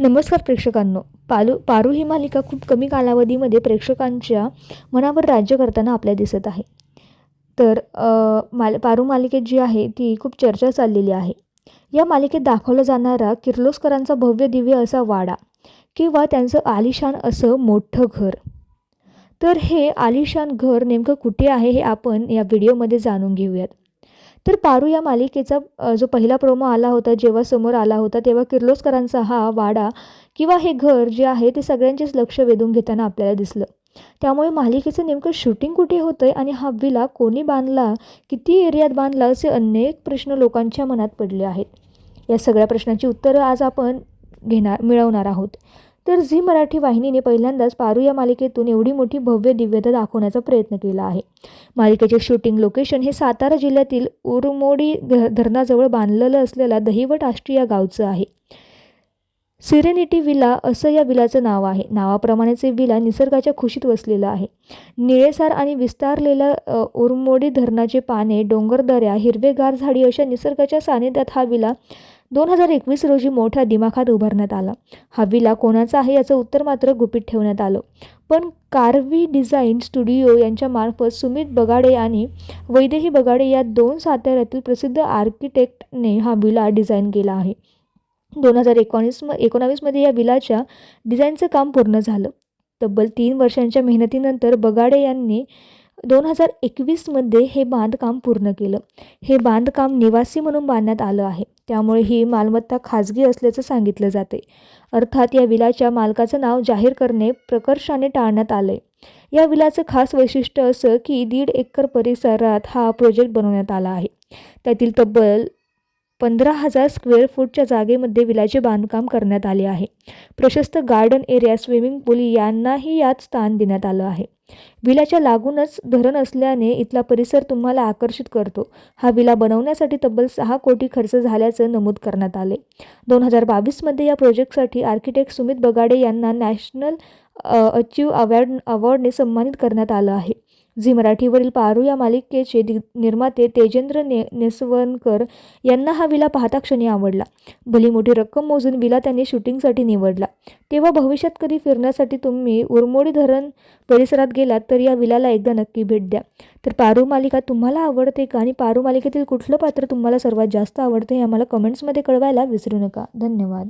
नमस्कार प्रेक्षकांनो. पालू पारू ही मालिका खूप कमी कालावधीमध्ये प्रेक्षकांच्या मनावर राज्य करताना आपल्या दिसत आहे. तर माल पारू मालिकेत जी आहे ती खूप चर्चा चाललेली आहे. या मालिकेत दाखवला जाणारा किर्लोस्करांचा भव्य दिव्य असा वाडा किंवा त्यांचं आलिशान असं मोठं घर. तर हे आलिशान घर नेमकं कुठे आहे हे आपण या व्हिडिओमध्ये जाणून घेऊयात. तर पारू या मालिकेचा जो पहिला प्रोमो आला होता जेव्हा समोर आला होता तेव्हा किर्लोस्करांचा हा वाडा किंवा हे घर जे आहे ते सगळ्यांचेच लक्ष वेधून घेताना आपल्याला दिसलं. त्यामुळे मालिकेचं नेमकं शूटिंग कुठे होतं आहे आणि हा विला कोणी बांधला किती एरियात बांधला असे अनेक प्रश्न लोकांच्या मनात पडले आहेत. या सगळ्या प्रश्नांची उत्तरं आज आपण घेणार मिळवणार आहोत. तर झी मराठी वाहिनीने पहिल्यांदाच पारू या मालिकेतून एवढी मोठी भव्य दिव्यता दाखवण्याचा प्रयत्न केला आहे. मालिकेचे शूटिंग लोकेशन हे सातारा जिल्ह्यातील उरमोडी धरणाजवळ बांधलेलं असलेल्या दहिवट आष्टी या गावचं आहे. सिरेनिटी विला असं या विलाचं नाव आहे. नावाप्रमाणेच हे विला निसर्गाच्या खुशीत वसलेलं आहे. निळेसार आणि विस्तारलेल्या उरमोडी धरणाचे पाने डोंगरदऱ्या हिरवेगार झाडी अशा निसर्गाच्या सानिध्यात हा विला दोन हजार एकवीस रोजी मोठ्या दिमाखात उभारण्यात आला. हा विला कोणाचा आहे याचं उत्तर मात्र गुपित ठेवण्यात आलं. पण कारवी डिझाईन स्टुडिओ यांच्या मार्फत सुमित बगाडे आणि वैदेही बगाडे या दोन साताऱ्यातील प्रसिद्ध आर्किटेक्टने हा विला डिझाईन केला आहे. दोन हजार एकोणीस म एकोणावीसमध्ये या विलाच्या डिझाईनचं काम पूर्ण झालं. तब्बल तीन वर्षांच्या मेहनतीनंतर बगाडे यांनी दोन हजार एकवीसमध्ये हे बांधकाम पूर्ण केलं. हे बांधकाम निवासी म्हणून बांधण्यात आलं आहे. त्यामुळे ही मालमत्ता खाजगी असल्याचं सांगितलं जाते. अर्थात या विलाच्या मालकाचं नाव जाहीर करणे प्रकर्षाने टाळण्यात आलं आहे या विलाचं खास वैशिष्ट्य असं की दीड एकर परिसरात हा प्रोजेक्ट बनवण्यात आला आहे. त्यातील तब्बल पंधरा हजार स्क्वेअर फूटच्या जागेमध्ये विलाचे बांधकाम करण्यात आले आहे. प्रशस्त गार्डन एरिया स्विमिंग पूल यांनाही यात स्थान देण्यात आलं आहे. विलाच्या लागूनच धरण असल्याने इथला परिसर तुम्हाला आकर्षित करतो. हा विला बनवण्यासाठी तब्बल सहा कोटी खर्च झाल्याचं नमूद करण्यात आले. दोन हजार बावीसमध्ये या प्रोजेक्टसाठी आर्किटेक्ट सुमित बगाडे यांना नॅशनल अचीव अवॉर्ड अवॉर्डने सन्मानित करण्यात आलं आहे. झी मराठीवरील पारू या मालिकेचे दि निर्माते तेजेंद्र ने नेसवणकर यांना हा विला पाहता क्षणी आवडला. भली मोठी रक्कम मोजून विला त्यांनी शूटिंगसाठी निवडला. तेव्हा भविष्यात कधी फिरण्यासाठी तुम्ही उरमोडी धरण परिसरात गेलात तर या विलाला एकदा नक्की भेट द्या. तर पारू मालिका तुम्हाला आवडते का आणि पारू मालिकेतील कुठलं पात्र तुम्हाला सर्वात जास्त आवडतं हे आम्हाला कमेंट्समध्ये कळवायला विसरू नका. धन्यवाद.